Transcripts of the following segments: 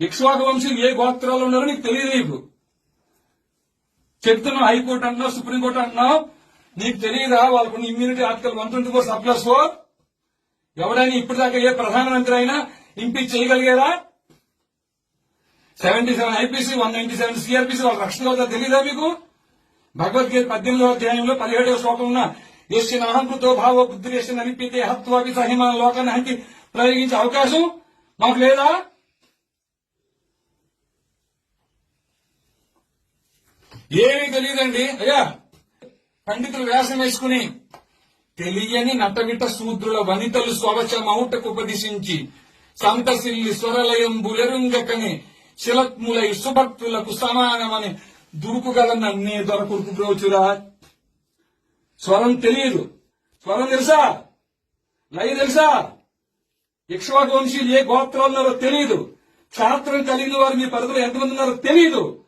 ఇక్ష్వాకు వంశీలు ఏ గోత్రాలు ఉన్నారో నీకు తెలియదు నీకు. చెప్తున్నావు హైకోర్టు అంటున్నావు సుప్రీంకోర్టు అంటున్నావు నీకు తెలియదా? వాళ్ళకున్న immunity article one twenty four సప్లస్ four. ఎవరైనా ఇప్పటిదాకా ఏ ప్రధానమంత్రి అయినా impeach చేయగలిగారా? Seventy seven IPC one ninety seven CrPC వాళ్ళ రక్షణ వద్ద తెలియదా మీకు? భగవద్గీత పద్దెనిమిదవ అధ్యాయంలో పదిహేడవ శ్లోకం ఉన్న ఎస్సిన అహంకృతో భావ బుద్ధిరేషన్ అనిపితే హత్వాపి సహిమాన లోకాన్ని హంకి ప్రయోగించే అవకాశం మాకు లేదా? ఏమీ తెలియదండి. అయ్యా పండితులు వేషం వేసుకుని తెలియని నటవిట శూద్రుల వనితలు స్వవచ మౌటకు ఉపదిశించి సంతసిల్లి స్వరలయం బులెరుంగకని శిలత్ములై సుభక్తులకు సమానమని దురుకుగల నన్నే దొరకుడుకు బ్రోచురా. స్వరం తెలియదు. స్వరం తెలుసా? లయ తెలుసా? ఇక్ష్వాకు వంశీయులు ఏ గోత్రాలు ఉన్నారో తెలియదు. క్షాత్రం కలిగిన వారు మీ పరిధిలో ఎంతమంది ఉన్నారో తెలియదు.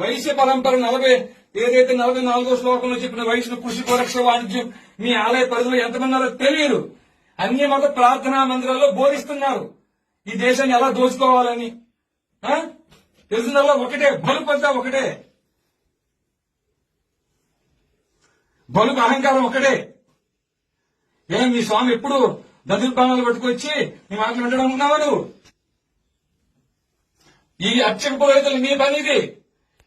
వైశ్య పరంపర నలభై ఏదైతే నలభై నాలుగో శ్లోకంలో చెప్పిన వైశ్య కృషి పరక్ష వాణిజ్యం మీ ఆలయ పరిధిలో ఎంతమంది ఉన్నారో తెలియదు. అన్య మత ప్రార్థనా మందిరాల్లో బోధిస్తున్నారు. ఈ దేశాన్ని ఎలా దోచుకోవాలని? ఆ? తెలిసిందల్లా ఒకటే బలుపు అంతా ఒకటే. బలుపు అహంకారం ఒకటే. ఏం మీ స్వామి ఎప్పుడు దదుర్బాణాలు పట్టుకొచ్చి మీ మాటలు వినడం ఉన్నావా నువ్వు ఈ అర్చక పురోహితులు మీ పనిది.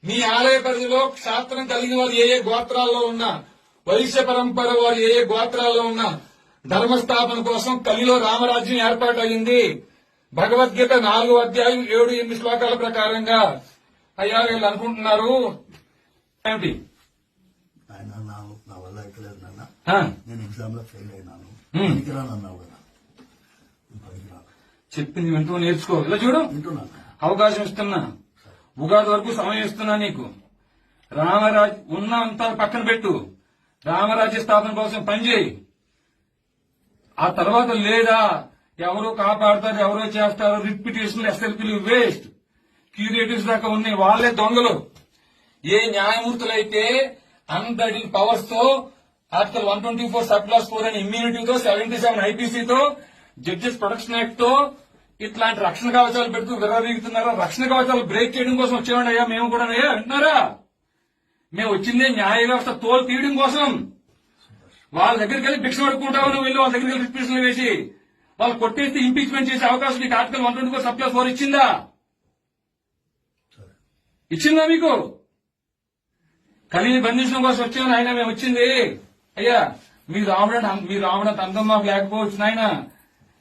మీ ఆలయ పరిధిలో శాస్త్రం కలిగిన వారు ఏ ఏ గోత్రాల్లో ఉన్నా వైశ్య పరంపర వారు ఏ ఏ గోత్రాల్లో ఉన్నా ధర్మస్థాపన కోసం కలిలో రామరాజ్యం ఏర్పాటు అయింది భగవద్గీత నాలుగు అధ్యాయం ఏడు ఎనిమిది శ్లోకాల ప్రకారంగా అయ్యా వీళ్ళు అనుకుంటున్నారు. ఏమిటి? నేను ఎగ్జామ్లో ఫెయిల్ అయినాను. పనికిరాను అన్నావు కదా. చెప్పింది వింటూ నేర్చుకో. ఇలా చూడు. అవకాశం ఇస్తున్నా. ఉగాది వరకు సమయం ఇస్తున్నా నీకు. రామరాజ్ ఉన్న అంతా పక్కన పెట్టు. రామరాజ్య స్థాపన కోసం పనిచేయి ఆ తర్వాత లేదా ఎవరో కాపాడతారు ఎవరో చేస్తారు రిపిటేషన్ ఎస్ఎల్పీలు వేస్ట్ క్యూరేటివ్స్ దాకా ఉన్నాయి. వాళ్ళే దొంగలు. ఏ న్యాయమూర్తులైతే అన్బడిల్ పవర్స్తో article one twenty four sub clause four అని ఇమ్యూనిటీతో సెవెంటీ సెవెన్ ఐపీసీతో జడ్జెస్ ప్రొటెక్షన్ యాక్ట్తో ఇట్లాంటి రక్షణ కవచాలు పెడుతూ విర్రవీగుతున్నారా రక్షణ కవచాలు బ్రేక్ చేయడం కోసం వచ్చేవాడి అయ్యా మేము కూడా అయ్యా వింటున్నారా? మేము వచ్చిందే న్యాయ వ్యవస్థ తోలు తీయడం కోసం. వాళ్ళ దగ్గరికి వెళ్ళి భిక్ష పడుకుంటావు నువ్వు వెళ్ళి వాళ్ళ దగ్గరికి వెళ్ళి రిపిటేషన్లు వేసి. వాళ్ళు కొట్టేస్తే ఇంపీచ్మెంట్ చేసే అవకాశం నీకు article one twenty four four ఇచ్చిందా? ఇచ్చిందా మీకు? కలిని బంధించడం కోసం వచ్చాను ఆయన మేము వచ్చింది. అయ్యా మీరు రావడం మీరు రావడం అందం మాకు లేకపోవచ్చు నాయన.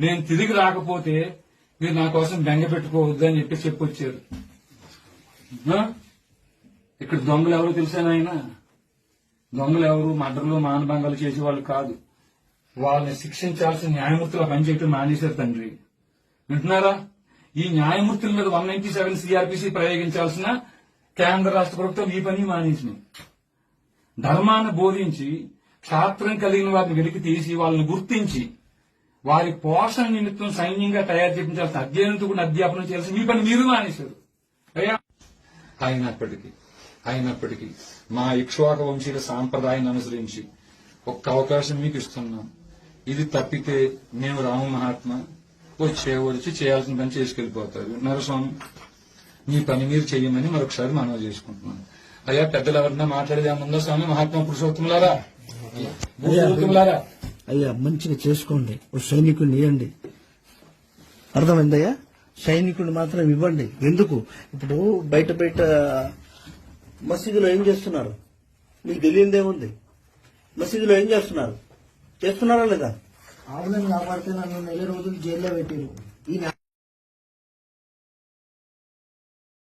నేను తిరిగి రాకపోతే మీరు నా కోసం బెంగ పెట్టుకోవద్దు అని చెప్పి చెప్పొచ్చారు. ఇక్కడ దొంగలు ఎవరు తెలిసానాయన దొంగలు ఎవరు మర్డర్లు మానభంగాలు చేసేవాళ్ళు కాదు. వాళ్ళని శిక్షించాల్సిన న్యాయమూర్తులు పనిచేయటం మానేశారు తండ్రి. వింటున్నారా? ఈ న్యాయమూర్తుల మీద వన్ నైన్టీ సెవెన్ సిఆర్పిసి ప్రయోగించాల్సిన కేంద్ర రాష్ట్ర ప్రభుత్వం ఈ పని మానేసింది. ధర్మాన్ని బోధించి క్షాత్రం కలిగిన వారిని వెలికి తీసి వాళ్ళని గుర్తించి వారి పోషణ నిమిత్తం సైన్యంగా తయారు చేయించాల్సిన అధ్యయనంతో కూడా అధ్యాపనం చేయాల్సిన మీ పని మీరు మానేశారు. అయ్యా. అయినప్పటికీ అయినప్పటికీ మా ఇక్ష్వాక వంశీయుల సాంప్రదాయాన్ని అనుసరించి ఒక్క అవకాశం మీకు ఇస్తున్నాం. ఇది తప్పితే మేము రాము మహాత్మ వచ్చే వచ్చి చేయాల్సిన పని చేసుకెళ్ళిపోతారు విన్నారా స్వామి మీ పని మీరు చెయ్యమని మరొకసారి మనవి చేసుకుంటున్నాను. అయ్యా పెద్దలు ఎవరన్నా మాట్లాడేది ఏముందో స్వామి మహాత్మా పురుషోత్తములారా? పురుషోత్తములారా అయ్యా మంచిగా చేసుకోండి. ఓ సైనికుడిని ఇవ్వండి అర్థమైందయ్యా? సైనికుడిని మాత్రం ఇవ్వండి. ఎందుకు? ఇప్పుడు బయట బయట మసీదులో ఏం చేస్తున్నారు? మీకు తెలియదేముంది మసీదులో ఏం చేస్తున్నారు? చేస్తున్నారా లేదా? ఆవులను కాపాడితే నన్ను నెల రోజులు జైల్లో పెట్టారు.